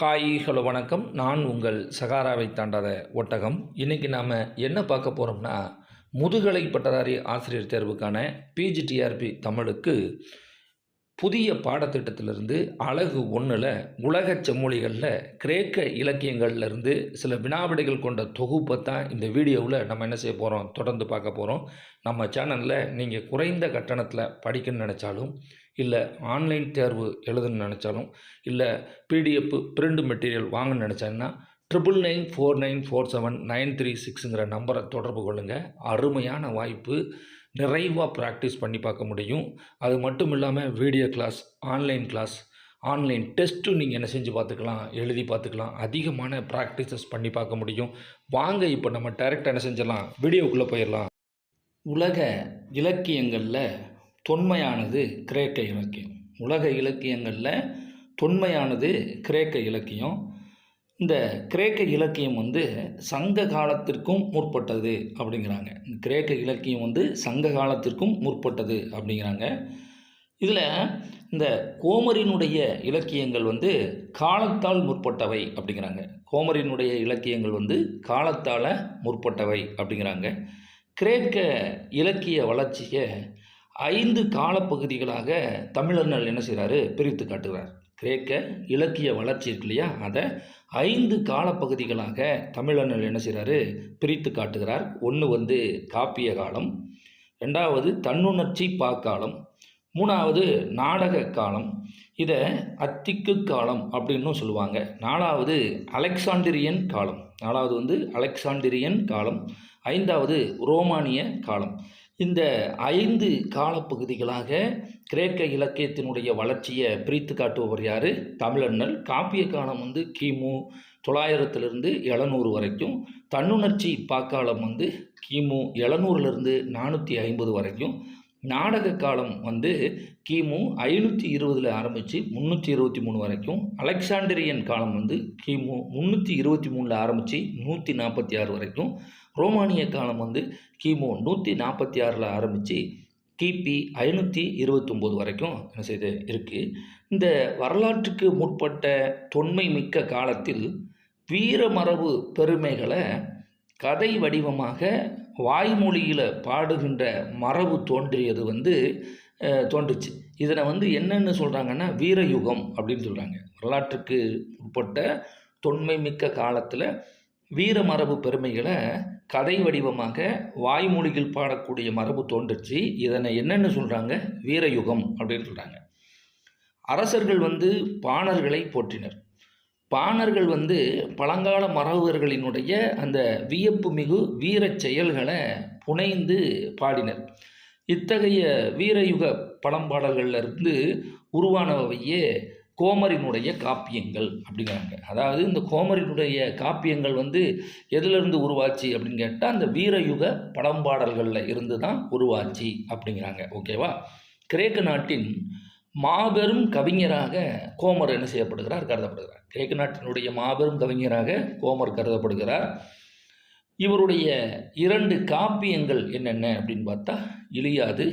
Hi hello வணக்கம். நான் உங்கள் சகாராவை தாண்டாத ஒட்டகம். இன்றைக்கி நாம் என்ன பார்க்க போகிறோம்னா முதுகலை பட்டதாரி ஆசிரியர் தேர்வுக்கான பிஜிடிஆர்பி தமிழுக்கு புதிய பாடத்திட்டத்திலிருந்து அழகு ஒன்றில் உலகச் செம்மொழிகளில் கிரேக்க இலக்கியங்கள்லேருந்து சில வினாவிடைகள் கொண்ட தொகுப்பை தான் இந்த வீடியோவில் நம்ம என்ன செய்ய போகிறோம் தொடர்ந்து பார்க்க போகிறோம் நம்ம சேனலில் நீங்கள் குறைந்த கட்டணத்தில் படிக்கணும்னு நினச்சாலும் இல்லை ஆன்லைன் தேர்வு எழுதணும்னு நினச்சாலும் இல்லை பிடிஎஃப் பிரிண்ட் மெட்டீரியல் வாங்கணும்னு நினச்சாங்கன்னா triple nine four nine four seven nine three சிக்ஸுங்கிற நம்பரை தொடர்பு கொள்ளுங்கள் அருமையான வாய்ப்பு. நிறைவாக ப்ராக்டிஸ் பண்ணி பார்க்க முடியும். அது மட்டும் இல்லாமல் video class online class online டெஸ்ட்டும் நீங்கள் என்ன செஞ்சு பார்த்துக்கலாம் எழுதி பார்த்துக்கலாம். அதிகமான ப்ராக்டிசஸ் பண்ணி பார்க்க முடியும். வாங்க இப்போ நம்ம டைரெக்டாக என்ன செஞ்சிடலாம்? வீடியோக்குள்ளே போயிடலாம். உலக இலக்கியங்களில் தொன்மையானது கிரேக்க இலக்கியம். உலக இலக்கியங்களில் தொன்மையானது கிரேக்க இலக்கியம். இந்த கிரேக்க இலக்கியம் வந்து சங்க காலத்திற்கும் முற்பட்டது அப்படிங்கிறாங்க. இந்த கிரேக்க இலக்கியம் வந்து சங்க காலத்திற்கும் முற்பட்டது அப்படிங்கிறாங்க. இதில் இந்த கோமரினுடைய இலக்கியங்கள் வந்து காலத்தால் முற்பட்டவை அப்படிங்கிறாங்க. கோமரினுடைய இலக்கியங்கள் வந்து காலத்தால் முற்பட்டவை அப்படிங்கிறாங்க. கிரேக்க இலக்கிய வளர்ச்சியை ஐந்து காலப்பகுதிகளாக தமிழர்கள் என்ன செய்கிறாரு பிரித்து காட்டுகிறார். கிரேக்க இலக்கிய வளர்ச்சி இருக்கு இல்லையா? அதை ஐந்து காலப்பகுதிகளாக தமிழர்கள் என்ன செய்கிறாரு பிரித்து காட்டுகிறார். ஒன்று வந்து காப்பிய காலம் ரெண்டாவது தன்னுணர்ச்சி பாக்காலம் மூணாவது நாடக காலம். இதை அத்திக்கு காலம் அப்படின்னும் சொல்லுவாங்க. நாலாவது அலெக்சாண்டிரியன் காலம். நாலாவது வந்து அலெக்சாண்டிரியன் காலம். ஐந்தாவது ரோமானிய காலம். இந்த ஐந்து காலப்பகுதிகளாக கிரேக்க இலக்கியத்தினுடைய வளர்ச்சியை பிரித்து காட்டுபவர் யார்? தமிழண்ணல். காப்பிய காலம் வந்து கிமு தொள்ளாயிரத்துலேருந்து எழுநூறு வரைக்கும் தன்னுணர்ச்சி பாக்காலம் வந்து கிமு எழுநூறுலேருந்து நானூற்றி ஐம்பது வரைக்கும் நாடக காலம் வந்து கிமு ஐநூற்றி இருபதில் ஆரம்பித்து முந்நூற்றி இருபத்தி மூணு வரைக்கும் அலெக்சாண்டிரியன் காலம் வந்து கிமு முந்நூற்றி இருபத்தி மூணில் ஆரம்பித்து நூற்றி நாற்பத்தி ஆறு வரைக்கும் ரோமானிய காலம் வந்து கிமு நூற்றி நாற்பத்தி ஆறில் ஆரம்பித்து கிபி ஐநூற்றி இருபத்தொம்போது வரைக்கும் என்ன செய்து இருக்குது இந்த வரலாற்றுக்கு முற்பட்ட தொன்மை மிக்க காலத்தில் வீரமரபு பெருமைகளை கதை வடிவமாக வாய்மொழியில் பாடுகின்ற மரபு தோன்றியது வந்து தோன்றுச்சு. இதனை வந்து என்னென்னு சொல்கிறாங்கன்னா வீரயுகம் அப்படின்னு சொல்கிறாங்க வரலாற்றுக்கு உட்பட்ட தொன்மை மிக்க காலத்தில் வீரமரபு பெருமைகளை கதை வடிவமாக வாய்மொழியில் பாடக்கூடிய மரபு தோன்றுச்சு. இதனை என்னென்னு சொல்கிறாங்க வீரயுகம் அப்படின்னு சொல்கிறாங்க அரசர்கள் வந்து பாணர்களை போற்றினர். பாணர்கள் வந்து பழங்கால மரபுகளினுடைய அந்த வியப்பு மிகு வீரச் செயல்களை புனைந்து பாடினர். இத்தகைய வீரயுக பழம்பாடல்களிலிருந்து உருவானவையே கோமரினுடைய காப்பியங்கள் அப்படிங்கிறாங்க. அதாவது இந்த கோமரினுடைய காப்பியங்கள் வந்து எதிலிருந்து உருவாச்சு அப்படின்னு கேட்டால் அந்த வீரயுக படம்பாடல்களில் இருந்து தான் உருவாச்சு அப்படிங்கிறாங்க. ஓகேவா கிரேக்க நாட்டின் மாபெரும் கவிஞராக கோமர் என்ன செய்யப்படுகிறார் கருதப்படுகிறார். கிரேக்க நாட்டினுடைய மாபெரும் கவிஞராக கோமர் கருதப்படுகிறார். இவருடைய இரண்டு காப்பியங்கள் என்னென்ன அப்படின்னு பார்த்தா இலியாது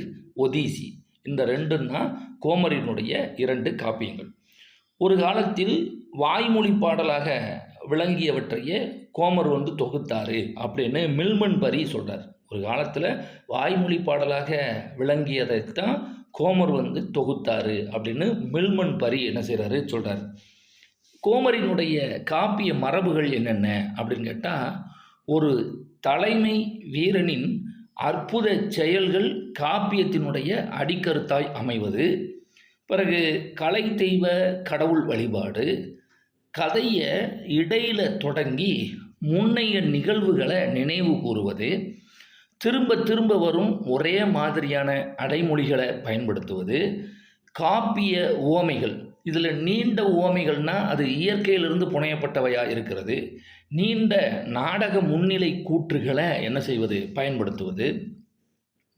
ஒதீசி. இந்த ரெண்டும் தான் கோமரினுடைய இரண்டு காப்பியங்கள். ஒரு காலத்தில் வாய்மொழி பாடலாக விளங்கியவற்றையே கோமர் வந்து தொகுத்தார் அப்படின்னு மில்மன் பரி சொல்கிறார் ஒரு காலத்தில் வாய்மொழி பாடலாக விளங்கியதை தான் கோமர் வந்து தொகுத்தார் அப்படின்னு மில்மன் பரி என்ன செய்கிறாரு சொல்கிறார் கோமரினுடைய காப்பிய மரபுகள் என்னென்ன அப்படின்னு கேட்டால் ஒரு தலைமை வீரனின் அற்புத செயல்கள் காப்பியத்தினுடைய அடிக்கருத்தாய் அமைவது பிறகு கலை தெய்வ கடவுள் வழிபாடு கதையை இடையில் தொடங்கி முன்னைய நிகழ்வுகளை நினைவு கூறுவது திரும்ப திரும்ப வரும் ஒரே மாதிரியான அடைமொழிகளை பயன்படுத்துவது காப்பிய உவமைகள். இதில் நீண்ட உவமைகள்னால் அது இயற்கையிலிருந்து புனையப்பட்டவையாக இருக்கிறது. நீண்ட நாடக முன்னிலை கூற்றுகளை என்ன செய்வது? பயன்படுத்துவது.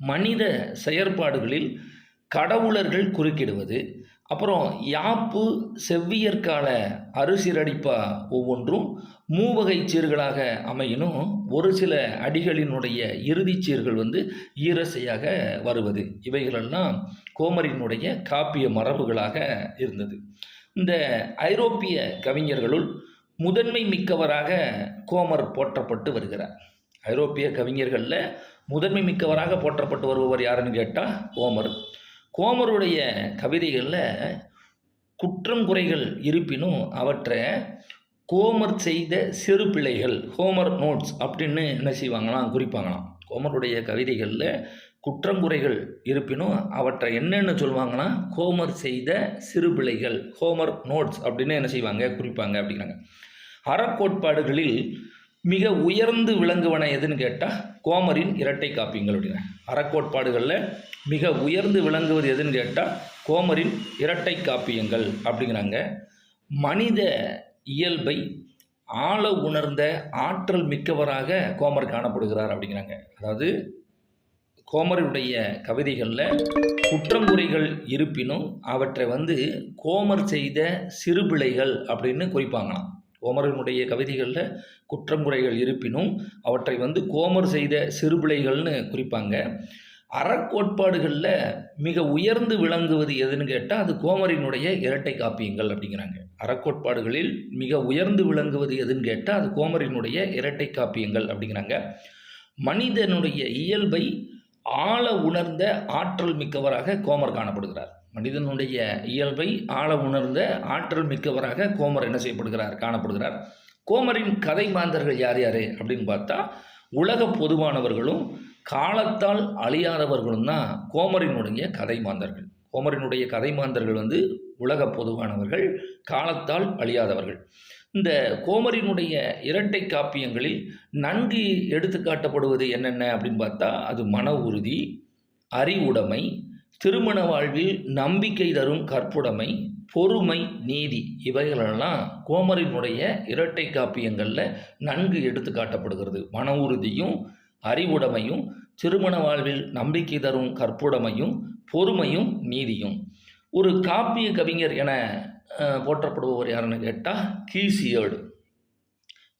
மனித செயற்பாடுகளில் கடவுளர்கள் குறுக்கிடுவது. அப்புறம் யாப்பு செவ்வியற்கால அரிசிரடிப்பா ஒவ்வொன்றும் மூவகை சீர்களாக அமையினும் ஒரு சில அடிகளினுடைய இறுதிச் சீர்கள் வந்து ஈரசையாக வருவது. இவைகளெல்லாம் கோமரினுடைய காப்பிய மரபுகளாக இருந்தது. இந்த ஐரோப்பிய கவிஞர்களுள் முதன்மை மிக்கவராக கோமர் போற்றப்பட்டு வருகிறார். ஐரோப்பிய கவிஞர்களில் முதன்மை மிக்கவராக போற்றப்பட்டு வருபவர் யாருன்னு கேட்டால் கோமர். கோமருடைய கவிதைகளில் குற்றம் குறைகள் இருப்பினும் அவற்றை கோமர் செய்த சிறு பிள்ளைகள் ஹோமர் நோட்ஸ் அப்படின்னு என்ன செய்வாங்களாம் குறிப்பாங்களாம். கோமருடைய கவிதைகளில் குற்றங்குறைகள் இருப்பினும் அவற்றை என்னென்னு சொல்லுவாங்கன்னா கோமர் செய்த சிறு பிள்ளைகள் ஹோமர் நோட்ஸ் அப்படின்னு என்ன செய்வாங்க குறிப்பாங்க அப்படிங்கிறாங்க. அறக்கோட்பாடுகளில் மிக உயர்ந்து விளங்குவன எதுன்னு கேட்டால் கோமரின் இரட்டை காப்பியங்கள் அப்படிங்க அறக்கோட்பாடுகளில் மிக உயர்ந்து விளங்குவது எதுன்னு கேட்டால் கோமரின் இரட்டை காப்பியங்கள் அப்படிங்கிறாங்க. மனித இயல்பை ஆழ உணர்ந்த ஆற்றல் மிக்கவராக கோமர் காணப்படுகிறார் அப்படிங்கிறாங்க. அதாவது கோமருடைய கவிதைகளில் குற்றங்குறைகள் இருப்பினும் அவற்றை வந்து கோமர் செய்த சிறுபிழைகள் அப்படின்னு குறிப்பாங்களாம். கோமரனுடைய கவிதைகளில் குற்றங்குறைகள் இருப்பினும் அவற்றை வந்து கோமர் செய்த சிறுபிழைகள்னு குறிப்பாங்க. அறக்கோட்பாடுகளில் மிக உயர்ந்து விளங்குவது எதுன்னு கேட்டால் அது கோமரினுடைய இரட்டை காப்பியங்கள் அப்படிங்கிறாங்க. அறக்கோட்பாடுகளில் மிக உயர்ந்து விளங்குவது எதுன்னு கேட்டால் அது கோமரினுடைய இரட்டை காப்பியங்கள் அப்படிங்கிறாங்க. மனிதனுடைய இயல்பை ஆழ உணர்ந்த ஆற்றல் மிக்கவராக கோமர் காணப்படுகிறார். மனிதனுடைய இயல்பை ஆழ உணர்ந்த ஆற்றல் மிக்கவராக கோமர் என்ன செய்யப்படுகிறார்? காணப்படுகிறார். கோமரின் கதை மாந்தர்கள் யார் யார் அப்படின்னு பார்த்தா உலக பொதுவானவர்களும் காலத்தால் அழியாதவர்களும் தான் கோமரினுடைய கதை மாந்தர்கள் கோமரினுடைய கதை மாந்தர்கள் வந்து உலக பொதுவானவர்கள் காலத்தால் அழியாதவர்கள். இந்த கோமரினுடைய இரட்டை காப்பியங்களில் நன்கு எடுத்துக்காட்டப்படுவது என்னென்ன அப்படின்னு பார்த்தா அது மன உறுதி அறிவுடைமை திருமண வாழ்வில் நம்பிக்கை தரும் கற்புடைமை பொறுமை நீதி இவைகளெல்லாம் கோமரினுடைய இரட்டை காப்பியங்களில் நன்கு எடுத்து காட்டப்படுகிறது மன உறுதியும் அறிவுடைமையும் திருமண வாழ்வில் நம்பிக்கை தரும் கற்புடைமையும் பொறுமையும் நீதியும். ஒரு காப்பிய கவிஞர் என போற்றப்படுபவர் யாருன்னு கேட்டால் கீசியர்டு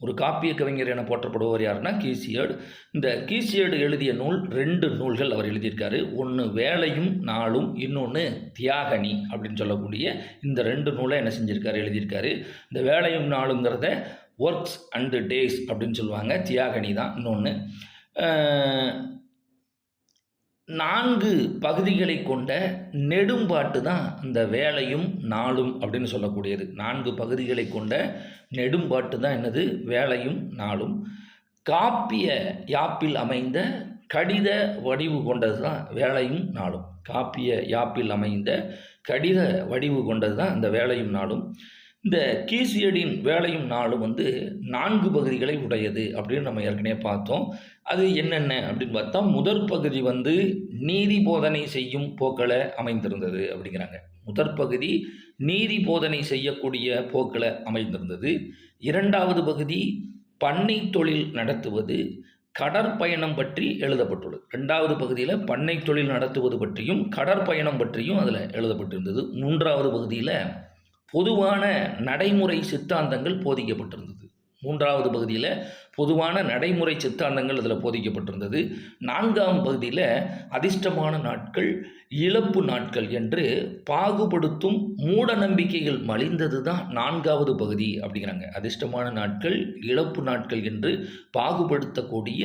ஒரு காப்பிய கவிஞர் என போற்றப்படுபவர் யாருன்னா கீசியர்டு இந்த கீசியர்டு எழுதிய நூல் ரெண்டு நூல்கள் அவர் எழுதியிருக்காரு. ஒன்று வேலையும் நாளும் இன்னொன்று தியாகனி அப்படின்னு சொல்லக்கூடிய இந்த ரெண்டு நூலை என்ன செஞ்சிருக்காரு எழுதியிருக்காரு. இந்த வேலையும் நாளுங்கிறத ஒர்க்ஸ் அண்டு டேஸ் அப்படின்னு சொல்லுவாங்க. தியாகனி தான் இன்னொன்று நான்கு பகுதிகளை கொண்ட நெடும்பாட்டு தான் இந்த வேலையும் நாளும் அப்படின்னு சொல்லக்கூடியது. நான்கு பகுதிகளை கொண்ட நெடும்பாட்டு தான் என்னது? வேலையும் நாளும். காப்பிய யாப்பில் அமைந்த கடித வடிவு கொண்டது தான் வேலையும் நாளும். காப்பிய யாப்பில் அமைந்த கடித வடிவு கொண்டது தான் இந்த வேலையும் நாளும். இந்த கீசியடின் வேலையும் நாளும் வந்து நான்கு பகுதிகளை உடையது அப்படின்னு நம்ம ஏற்கனவே பார்த்தோம். அது என்னென்ன அப்படின்னு பார்த்தா முதற் பகுதி வந்து நீதி போதனை செய்யும் போக்களை அமைந்திருந்தது அப்படிங்கிறாங்க. முதற் பகுதி நீதி போதனை செய்யக்கூடிய போக்களை அமைந்திருந்தது. இரண்டாவது பகுதி பண்ணை தொழில் நடத்துவது கடற்பயணம் பற்றி எழுதப்பட்டுள்ளது. ரெண்டாவது பகுதியில் பண்ணை தொழில் நடத்துவது பற்றியும் கடற்பயணம் பற்றியும் அதில் எழுதப்பட்டிருந்தது. மூன்றாவது பகுதியில் பொதுவான நடைமுறை சித்தாந்தங்கள் போதிக்கப்பட்டிருந்தது. மூன்றாவது பகுதியில் பொதுவான நடைமுறை சித்தாந்தங்கள் அதில் போதிக்கப்பட்டிருந்தது. நான்காம் பகுதியில் அதிர்ஷ்டமான நாட்கள் இழப்பு நாட்கள் என்று பாகுபடுத்தும் மூட நம்பிக்கைகள் மலிந்தது தான் நான்காவது பகுதி அப்படிங்கிறாங்க. அதிர்ஷ்டமான நாட்கள் இழப்பு நாட்கள் என்று பாகுபடுத்தக்கூடிய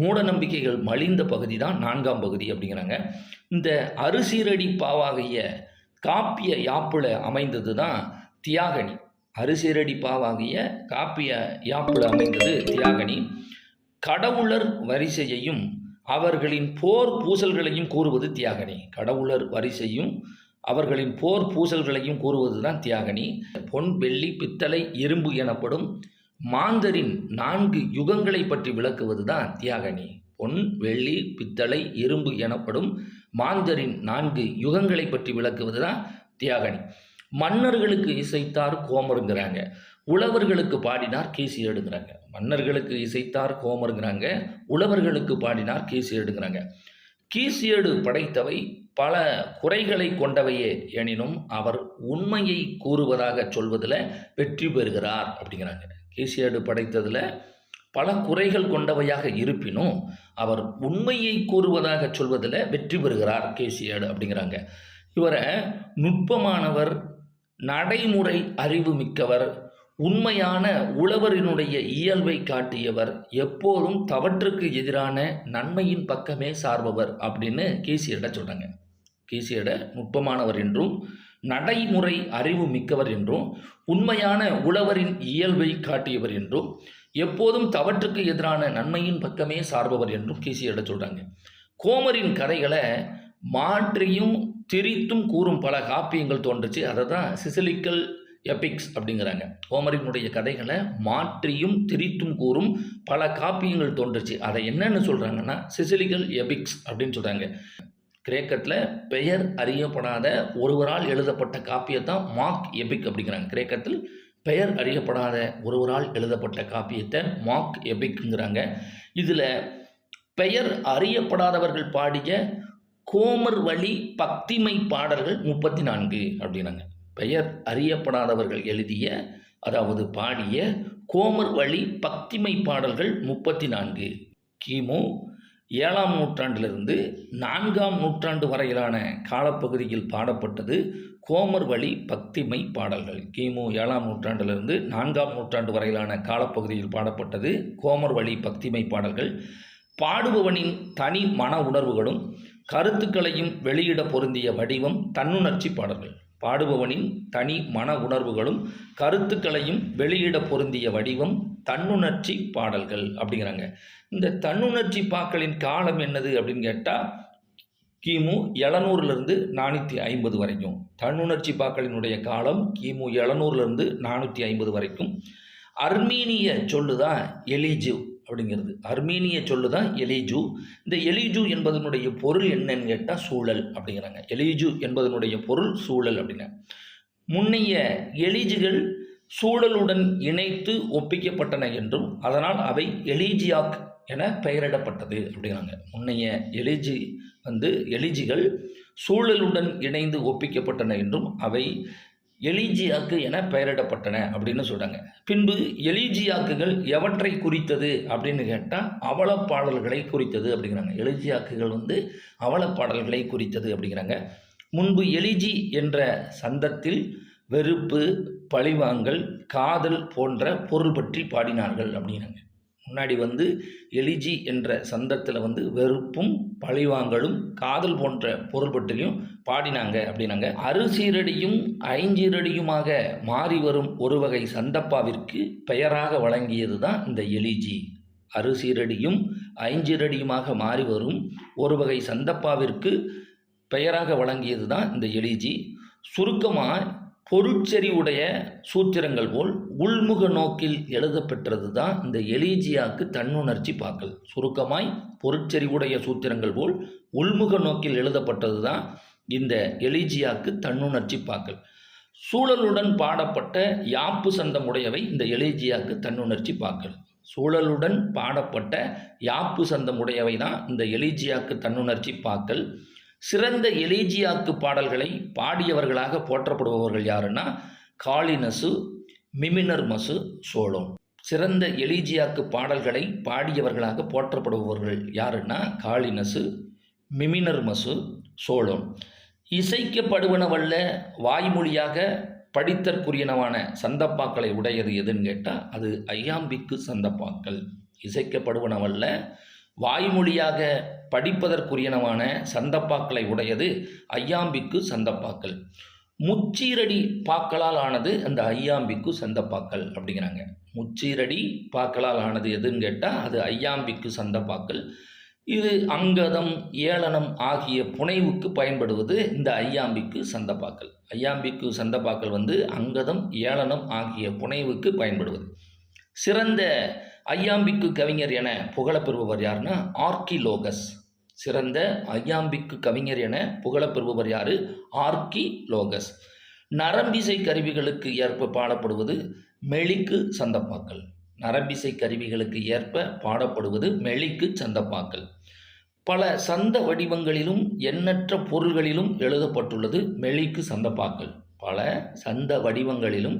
மூட நம்பிக்கைகள் மலிந்த பகுதி தான் நான்காம் பகுதி அப்படிங்கிறாங்க. இந்த அரிசீரடி பாவாகிய காப்பிய யாப்புல அமைந்தது தான் தியாகனி அரிசிரடி பாவாகிய காப்பிய யாப்புல அமைந்தது தியாகனி கடவுளர் வரிசையையும் அவர்களின் போர் பூசல்களையும் கூறுவது தியாகனி கடவுளர் வரிசையும் அவர்களின் போர் பூசல்களையும் கூறுவது தான் தியாகனி பொன் வெள்ளி பித்தளை இரும்பு எனப்படும் மாந்தரின் நான்கு யுகங்களை பற்றி விளக்குவது தான் தியாகனி பொன் வெள்ளி பித்தளை இரும்பு எனப்படும் மாந்தரின் நான்கு யுகங்களை பற்றி விளக்குவது தான் தியாகனி மன்னர்களுக்கு இசைத்தார் கோமருங்கிறாங்க. உழவர்களுக்கு பாடினார் கீசி எடுங்கிறாங்க மன்னர்களுக்கு இசைத்தார் கோமருங்கிறாங்க. உழவர்களுக்கு பாடினார் கீசி எடுங்கிறாங்க கீசியடு படைத்தவை பல குறைகளை கொண்டவையே எனினும் அவர் உண்மையை கூறுவதாக சொல்வதில் வெற்றி பெறுகிறார் அப்படிங்கிறாங்க. கீசியடு படைத்ததில் பல குறைகள் கொண்டவையாக இருப்பினும் அவர் உண்மையை கூறுவதாக சொல்வதில் வெற்றி பெறுகிறார் கேசியாடு அப்படிங்கிறாங்க. இவரை நுட்பமானவர் நடைமுறை அறிவு மிக்கவர் உண்மையான உழவரினுடைய இயல்பை காட்டியவர் எப்போதும் தவற்றுக்கு எதிரான நன்மையின் பக்கமே சார்பவர் அப்படின்னு கேசியட சொல்கிறாங்க கேசியட நுட்பமானவர் என்றும் நடைமுறை அறிவு மிக்கவர் என்றும் உண்மையான உழவரின் இயல்பை காட்டியவர் என்றும் எப்போதும் தவற்றுக்கு எதிரான நன்மையின் பக்கமே சார்பவர் என்றும் கேசியட சொல்கிறாங்க கோமரின் கதைகளை மாற்றியும் திரித்தும் கூறும் பல காப்பியங்கள் தோன்றுச்சு. அதை தான் சிசிலிக்கல் எபிக்ஸ் அப்படிங்கிறாங்க. கோமரினுடைய கதைகளை மாற்றியும் திரித்தும் கூறும் பல காப்பியங்கள் தோன்றுச்சு. அதை என்னன்னு சொல்கிறாங்கன்னா சிசிலிக்கல் எபிக்ஸ் அப்படின்னு சொல்கிறாங்க கிரேக்கத்தில் பெயர் அறியப்படாத ஒருவரால் எழுதப்பட்ட காப்பியத்தான் மார்க் எபிக் அப்படிங்கிறாங்க. கிரேக்கத்தில் பெயர் அறியப்படாத ஒருவரால் எழுதப்பட்ட காப்பியத்தை மார்க் எபிக்ங்கிறாங்க. இதில் பெயர் அறியப்படாதவர்கள் பாடிய கோமர் வழி பக்திமை பாடல்கள் முப்பத்தி நான்கு அப்படின்னாங்க. பெயர் அறியப்படாதவர்கள் எழுதிய அதாவது பாடிய கோமர் வழி பக்திமை பாடல்கள் முப்பத்தி நான்கு கிமு ஏழாம் நூற்றாண்டிலிருந்து நான்காம் நூற்றாண்டு வரையிலான காலப்பகுதியில் பாடப்பட்டது கோமர் வழி பக்திமை பாடல்கள். கிமு ஏழாம் நூற்றாண்டிலிருந்து நான்காம் நூற்றாண்டு வரையிலான காலப்பகுதியில் பாடப்பட்டது கோமர் வழி பக்திமை பாடல்கள். பாடுபவனின் தனி மன உணர்வுகளும் கருத்துக்களையும் வெளியிட பொருந்திய வடிவம் தன்னுணர்ச்சி பாடல்கள். பாடுபவனின் தனி மன உணர்வுகளும் கருத்துக்களையும் வெளியிட பொருந்திய வடிவம் தன்னுணர்ச்சி பாடல்கள் அப்படிங்கிறாங்க. இந்த தன்னுணர்ச்சி பாக்களின் காலம் என்னது அப்படின்னு கேட்டால் கிமு எழுநூறுலேருந்து நானூற்றி ஐம்பது வரைக்கும். தன்னுணர்ச்சி பாக்களினுடைய காலம் கிமு எழுநூறுலேருந்து நானூற்றி ஐம்பது வரைக்கும். அர்மீனிய சொல்லு தான் எலிஜிவ் அப்படிங்கிறது. அர்மீனிய சொல்லு தான் எலிஜு. இந்த எலிஜு என்பதனுடைய பொருள் என்னன்னு கேட்டால் சூழல் அப்படிங்கிறாங்க. எலிஜு என்பதனுடைய பொருள் சூழல் அப்படிங்க முன்னைய எலிஜுகள் சூழலுடன் இணைத்து ஒப்பிக்கப்பட்டன என்றும் அதனால் அவை எலிஜியாக் என பெயரிடப்பட்டது அப்படிங்கிறாங்க. முன்னைய எலிஜி வந்து எலிஜிகள் சூழலுடன் இணைந்து ஒப்பிக்கப்பட்டன என்றும் அவை எலிஜியாக்கு என பெயரிடப்பட்டன அப்படின்னு சொல்கிறாங்க பின்பு எலிஜியாக்குகள் எவற்றை குறித்தது அப்படின்னு கேட்டால் அவலப்பாடல்களை குறித்தது அப்படிங்கிறாங்க. எலிஜியாக்குகள் வந்து அவலப்பாடல்களை குறித்தது அப்படிங்கிறாங்க. முன்பு எலிஜி என்ற சந்தத்தில் வெறுப்பு பழிவாங்கல் காதல் போன்ற பொருள் பற்றி பாடினார்கள் அப்படிங்கிறாங்க. முன்னாடி வந்து எலிஜி என்ற சந்தத்தில் வந்து வெறுப்பும் பழிவாங்கலும் காதல் போன்ற பொருள் பற்றியும் பாடினாங்க அப்படின்னாங்க. அறுசீரடியும் ஐஞ்சீரடியுமாக மாறி வரும் ஒரு வகை சந்தப்பாவிற்கு பெயராக வழங்கியது தான் இந்த எலிஜி. அறுசீரடியும் ஐஞ்சீரடியுமாக மாறி வரும் ஒரு வகை சந்தப்பாவிற்கு பெயராக வழங்கியது தான் இந்த எலிஜி. சுருக்கமாக பொருட்செறிவுடைய சூத்திரங்கள் போல் உள்முக நோக்கில் எழுதப்பெற்றது தான் இந்த எலீஜியாக்கு தன்னுணர்ச்சி பாக்கல். சுருக்கமாய் பொருட்செறிவுடைய சூத்திரங்கள் போல் உள்முக நோக்கில் எழுதப்பட்டது தான் இந்த எலீஜியாக்கு தன்னுணர்ச்சி பாக்கள் சூழலுடன் பாடப்பட்ட யாப்பு சந்தம் உடையவை இந்த எலிஜியாக்கு தன்னுணர்ச்சி பாக்கள் சூழலுடன் பாடப்பட்ட யாப்பு சந்தம் உடையவை தான் இந்த எலீஜியாக்கு தன்னுணர்ச்சி பாக்கள் சிறந்த எலீஜியாக்கு பாடல்களை பாடியவர்களாக போற்றப்படுபவர்கள் யாருன்னா காளினசு மிமினர் மசு சோளம். சிறந்த எலீஜியாக்கு பாடல்களை பாடியவர்களாக போற்றப்படுபவர்கள் யாருன்னா காளினசு மிமினர் மசு சோளம். இசைக்கப்படுவனவல்ல வாய்மொழியாக படித்தற்குரியனவான சந்தப்பாக்களை உடையது எதுன்னு கேட்டால் அது ஐயாம்பிக்கு சந்தப்பாக்கள். இசைக்கப்படுவனவல்ல வாய்மொழியாக படிப்பதற்குரியனவான சந்தப்பாக்களை உடையது ஐயாம்பிக்கு சந்தப்பாக்கள். முச்சீரடி பாக்களால் ஆனது அந்த ஐயாம்பிக்கு சந்தப்பாக்கள் அப்படிங்கிறாங்க. முச்சீரடி பாக்களால் ஆனது எதுன்னு கேட்டால் அது ஐயாம்பிக்கு சந்தப்பாக்கள். இது அங்கதம் ஏளனம் ஆகிய புனைவுக்கு பயன்படுவது இந்த ஐயாம்பிக்கு சந்தப்பாக்கள் ஐயாம்பிக்கு சந்தப்பாக்கள் வந்து அங்கதம் ஏளனம் ஆகிய புனைவுக்கு பயன்படுவது. சிறந்த ஐயாம்பிக்கு கவிஞர் என புகழப்பெறுபவர் யாருன்னா ஆர்கிலோகஸ் சிறந்த ஐயாம்பிக்கு கவிஞர் என புகழப்பெறுபவர் யாரு? ஆர்கிலோகஸ் நரம்பிசை கருவிகளுக்கு ஏற்ப பாடப்படுவது மெளிக்கு சந்தப்பாக்கள் நரம்பிசை கருவிகளுக்கு ஏற்ப பாடப்படுவது மெளிக்கு சந்தப்பாக்கள் பல சந்த வடிவங்களிலும் எண்ணற்ற பொருள்களிலும் எழுதப்பட்டுள்ளது மெளிக்கு சந்தப்பாக்கள். பல சந்த வடிவங்களிலும்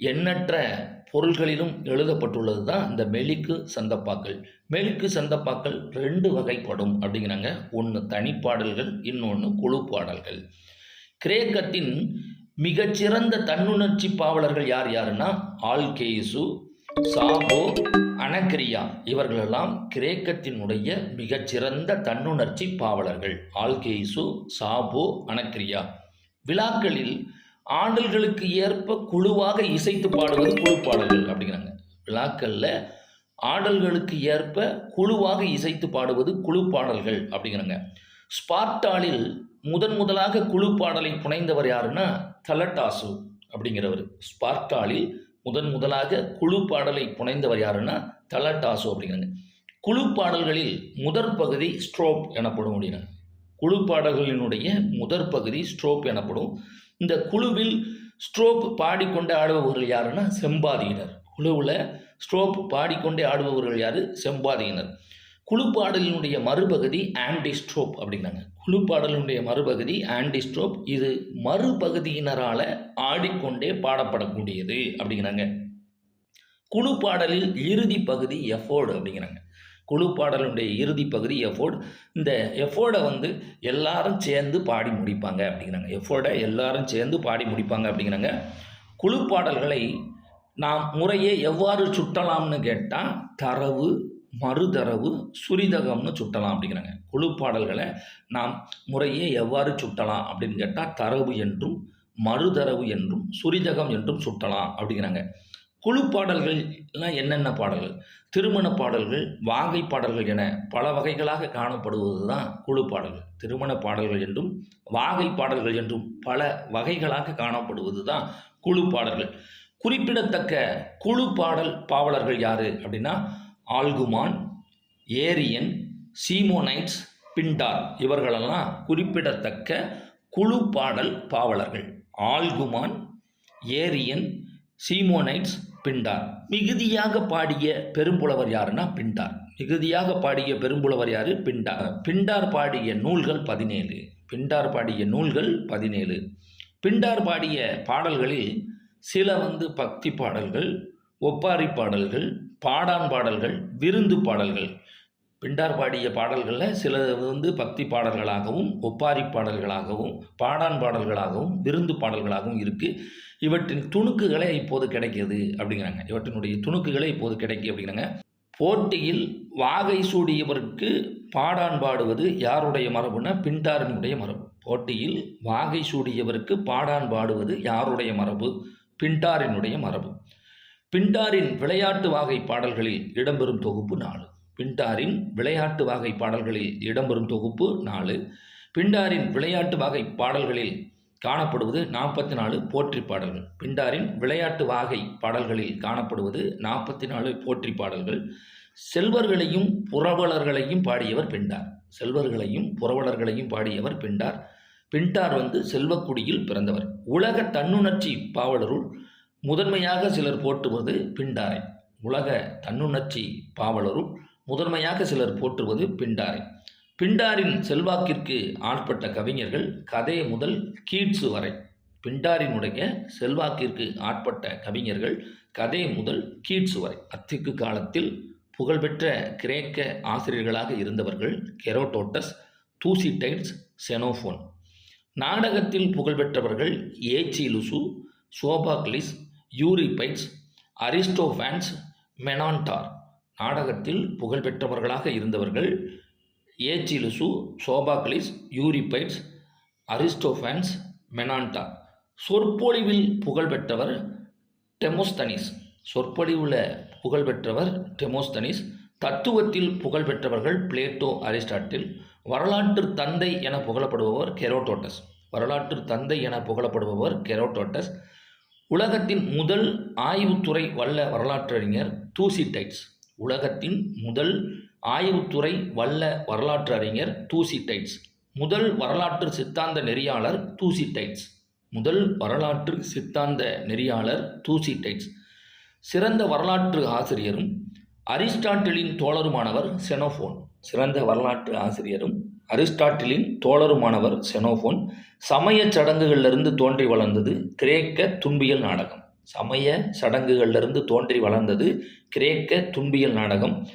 எண்ணற்ற பொருள்களிலும் எழுதப்பட்டுள்ளது தான் இந்த மெலிக்கு சந்தப்பாக்கள். மெலிக்கு சந்தப்பாக்கள் ரெண்டு வகைப்படும் அப்படிங்கிறாங்க. ஒன்று தனிப்பாடல்கள் இன்னொன்று குழு பாடல்கள் கிரேக்கத்தின் மிகச்சிறந்த தன்னுணர்ச்சி பாவலர்கள் யார் யாருன்னா ஆல்கேசு சாபோ அனக்ரியா இவர்களெல்லாம் கிரேக்கத்தினுடைய மிகச்சிறந்த தன்னுணர்ச்சி பாவலர்கள். ஆல்கேசு சாபோ அனக்ரியா. விழாக்களில் ஆடல்களுக்கு ஏற்ப குழுவாக இசைத்து பாடுவது குழு பாடல்கள் அப்படிங்கிறாங்க. விழாக்களில் ஆடல்களுக்கு ஏற்ப குழுவாக இசைத்து பாடுவது குழு பாடல்கள் அப்படிங்கிறாங்க. ஸ்பார்ட்டாலில் முதன் முதலாக குழு பாடலை புனைந்தவர் யாருன்னா தலட்டாசு அப்படிங்கிறவர். ஸ்பார்ட்டாலில் முதன் முதலாக குழு பாடலை புனைந்தவர் யாருன்னா தலட்டாசு அப்படிங்கிறாங்க. குழு பாடல்களில் முதற் பகுதி ஸ்ட்ரோப் எனப்படும் அப்படின்னா குழு பாடல்களினுடைய முதற் பகுதி ஸ்ட்ரோப் எனப்படும். இந்த குழுவில் ஸ்ட்ரோப் பாடிக்கொண்டே ஆடுபவர்கள் யாருன்னா செம்பாதியினர். குழுவில் ஸ்ட்ரோப் பாடிக்கொண்டே ஆடுபவர்கள் யார்? செம்பாதியினர். குழுப்பாடலினுடைய மறுபகுதி ஆன்டி ஸ்ட்ரோப் அப்படிங்கிறாங்க மறுபகுதி ஆன்டி ஸ்ட்ரோப் இது மறுபகுதியினரால் ஆடிக்கொண்டே பாடப்படக்கூடியது அப்படிங்கிறாங்க. குழு பாடலில் இறுதி பகுதி எஃபோர்டு அப்படிங்கிறாங்க. குழு பாடலுடைய இறுதி பகுதி எஃபோர்ட். இந்த எஃபோர்டை வந்து எல்லாரும் சேர்ந்து பாடி முடிப்பாங்க அப்படிங்கிறாங்க. எஃபோர்டை எல்லாரும் சேர்ந்து பாடி முடிப்பாங்க அப்படிங்கிறாங்க. குழு பாடல்களை நாம் முறையே எவ்வாறு சுட்டலாம்னு கேட்டால் தரவு மறுதரவு சுரிதகம்னு சுட்டலாம் அப்படிங்கிறாங்க. குழு பாடல்களை நாம் முறையே எவ்வாறு சுட்டலாம் அப்படின்னு கேட்டால் தரவு என்றும் மறுதரவு என்றும் சுரிதகம் என்றும் சுட்டலாம் அப்படிங்கிறாங்க. குழு பாடல்கள்லாம் என்னென்ன பாடல்கள்? திருமண பாடல்கள் வாகை பாடல்கள் என பல வகைகளாக காணப்படுவது தான் குழு பாடல்கள் திருமண பாடல்கள் என்றும் வாகை பாடல்கள் என்றும் பல வகைகளாக காணப்படுவது தான் குழு பாடல்கள் குறிப்பிடத்தக்க குழு பாடல் பாவலர்கள் யார் அப்படின்னா ஆல்குமான் ஏரியன் சீமோனைட்ஸ் பிண்டார் இவர்களெல்லாம் குறிப்பிடத்தக்க குழு பாடல் பாவலர்கள். ஆல்குமான் ஏரியன் சீமோனைட்ஸ் பிண்டார். மிகுதியாக பாடிய பெரும்புலவர் யாருன்னா பிண்டார். மிகுதியாக பாடிய பெரும்புலவர் யாரு? பிண்டார். பிண்டார் பாடிய நூல்கள் பதினேழு. பிண்டார் பாடிய நூல்கள் பதினேழு. பிண்டார் பாடிய பாடல்களில் சில வந்து பக்தி பாடல்கள் ஒப்பாரி பாடல்கள் பாடான் பாடல்கள் விருந்து பாடல்கள். பிண்டார் பாடிய பாடல்களில் சில வந்து பக்தி பாடல்களாகவும் ஒப்பாரி பாடல்களாகவும் பாடான் பாடல்களாகவும் விருந்து பாடல்களாகவும் இருக்குது இவற்றின் துணுக்குகளை இப்போது கிடைக்கிது அப்படிங்கிறாங்க. இவற்றினுடைய துணுக்குகளை இப்போது கிடைக்கு அப்படிங்கிறாங்க. போட்டியில் வாகை சூடியவருக்கு பாடான் பாடுவது யாருடைய மரபுனா பிண்டாரினுடைய மரபு. போட்டியில் வாகை சூடியவருக்கு பாடான் பாடுவது யாருடைய மரபு? பிண்டாரினுடைய மரபு. பிண்டாரின் விளையாட்டு வாகை பாடல்களில் இடம்பெறும் தொகுப்பு நாலு. பிண்டாரின் விளையாட்டு வாகை பாடல்களில் இடம்பெறும் தொகுப்பு நாலு. பிண்டாரின் விளையாட்டு வாகை பாடல்களில் காணப்படுவது நாற்பத்தி நாலு போற்றி பாடல்கள். பிண்டாரின் விளையாட்டு வாகை பாடல்களில் காணப்படுவது நாற்பத்தி நாலு போற்றி பாடல்கள். செல்வர்களையும் புரவலர்களையும் பாடியவர் பிண்டார். செல்வர்களையும் புரவலர்களையும் பாடியவர் பிண்டார். பிண்டார் வந்து செல்வக்குடியில் பிறந்தவர். உலக தன்னுணர்ச்சி பாவலருள் முதன்மையாக சிலர் போற்றுவது பிண்டாரை. உலக தன்னுணர்ச்சி பாவலரும் முதன்மையாக சிலர் போற்றுவது பிண்டாரை. பிண்டாரின் செல்வாக்கிற்கு ஆட்பட்ட கவிஞர்கள் கதை முதல் கீட்ஸு வரை. பிண்டாரினுடைய செல்வாக்கிற்கு ஆட்பட்ட கவிஞர்கள் கதை முதல் கீட்ஸு வரை. அத்திக்கு காலத்தில் புகழ்பெற்ற கிரேக்க ஆசிரியர்களாக இருந்தவர்கள் கெரோட்டோட்டஸ் தூசிடைட்ஸ் செனோஃபோன். நாடகத்தில் புகழ்பெற்றவர்கள் ஏச்சிலுசு சோபாக்லிஸ் யூரிபைட்ஸ் அரிஸ்டோஃபான்ஸ் மெனான்டார் நாடகத்தில் புகழ்பெற்றவர்களாக இருந்தவர்கள் ஏச்சிலுசு சோபாக்லிஸ் யூரிபைட்ஸ் அரிஸ்டோஃபான்ஸ் மெனான்டா சொற்பொழிவில் புகழ்பெற்றவர் டெமோஸ்தனிஸ். சொற்பொழிவில் புகழ்பெற்றவர் டெமோஸ்தனிஸ். தத்துவத்தில் புகழ்பெற்றவர்கள் பிளேட்டோ அரிஸ்டாட்டில். வரலாற்று தந்தை என புகழப்படுபவர் கெரோட்டோட்டஸ் வரலாற்று தந்தை என புகழப்படுபவர் கெரோட்டோட்டஸ் உலகத்தின் முதல் ஆய்வுத்துறை வல்ல வரலாற்றறிஞர் தூசிடைட்ஸ் உலகத்தின் முதல் ஆய்வுத்துறை வல்ல வரலாற்று அறிஞர் தூசிடைட்ஸ் முதல் வரலாற்று சித்தாந்த நெறியாளர் தூசிடைட்ஸ் முதல் வரலாற்று சித்தாந்த நெறியாளர் தூசிடைட்ஸ் சிறந்த வரலாற்று ஆசிரியரும் அரிஸ்டாட்டிலின் தோழருமானவர் செனோஃபோன். சிறந்த வரலாற்று ஆசிரியரும் அரிஸ்டாட்டிலின் தோழருமானவர் செனோஃபோன் சமய சடங்குகளிலிருந்து தோன்றி வளர்ந்தது கிரேக்க துன்பியல் நாடகம். சமய சடங்குகளிலிருந்து தோன்றி வளர்ந்தது கிரேக்க துன்பியல் நாடகம்.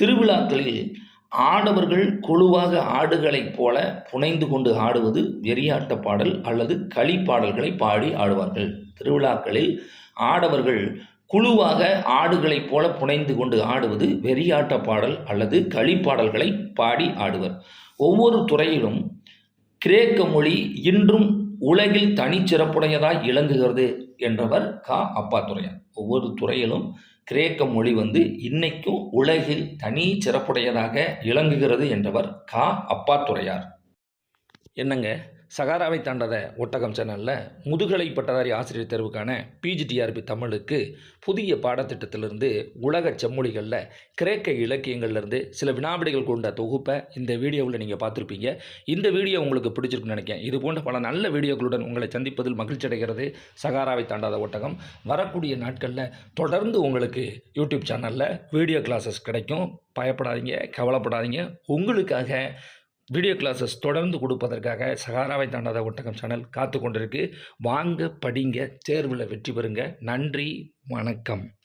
திருவிழாக்களில் ஆடவர்கள் குழுவாக ஆடுகளைப் போல புனைந்து கொண்டு ஆடுவது வெறியாட்ட பாடல் அல்லது களிப்பாடல்களை பாடி ஆடுவார்கள். திருவிழாக்களில் ஆடவர்கள் குழுவாக ஆடுகளைப் போல புனைந்து கொண்டு ஆடுவது வெறியாட்ட பாடல் அல்லது களிப்பாடல்களை பாடி ஆடுவர். ஒவ்வொரு துறையிலும் கிரேக்க மொழி இன்றும் உலகில் தனிச்சிறப்புடையதாய் இளங்குகிறது என்றவர் கா. அப்பாத்துறையார் ஒவ்வொரு துறையிலும் கிரேக்க மொழி வந்து இன்னைக்கும் உலகில் தனி சிறப்புடையதாக இளங்குகிறது என்றவர் கா. அப்பாத்துறையார் என்னங்க? சகாராவை தாண்டாத ஒட்டகம் சேனலில் முதுகலை பட்டதாரி ஆசிரியர் தேர்வுக்கான பிஜிடிஆர்பி தமிழுக்கு புதிய பாடத்திட்டத்திலிருந்து உலக செம்மொழிகளில் கிரேக்க இலக்கியங்கள்லேருந்து சில வினாவிடைகள் கொண்ட தொகுப்பை இந்த வீடியோவில் நீங்கள் பார்த்துருப்பீங்க. இந்த வீடியோ உங்களுக்கு பிடிச்சிருக்குன்னு நினைக்கிறேன். இது போன்ற பல நல்ல வீடியோக்களுடன் உங்களை சந்திப்பதில் மகிழ்ச்சி அடைகிறது சகாராவை தாண்டாத ஒட்டகம். வரக்கூடிய நாட்களில் தொடர்ந்து உங்களுக்கு யூடியூப் சேனலில் வீடியோ கிளாஸஸ் கிடைக்கும். பயப்படாதீங்க கவலைப்படாதீங்க. உங்களுக்காக வீடியோ கிளாஸஸ் தொடர்ந்து கொடுப்பதற்காக சகாராவை தாண்டாத ஒட்டகம் சேனல் காத்து கொண்டிருக்கு. வாங்க படிங்க தேர்வில் வெற்றி பெறுங்க. நன்றி வணக்கம்.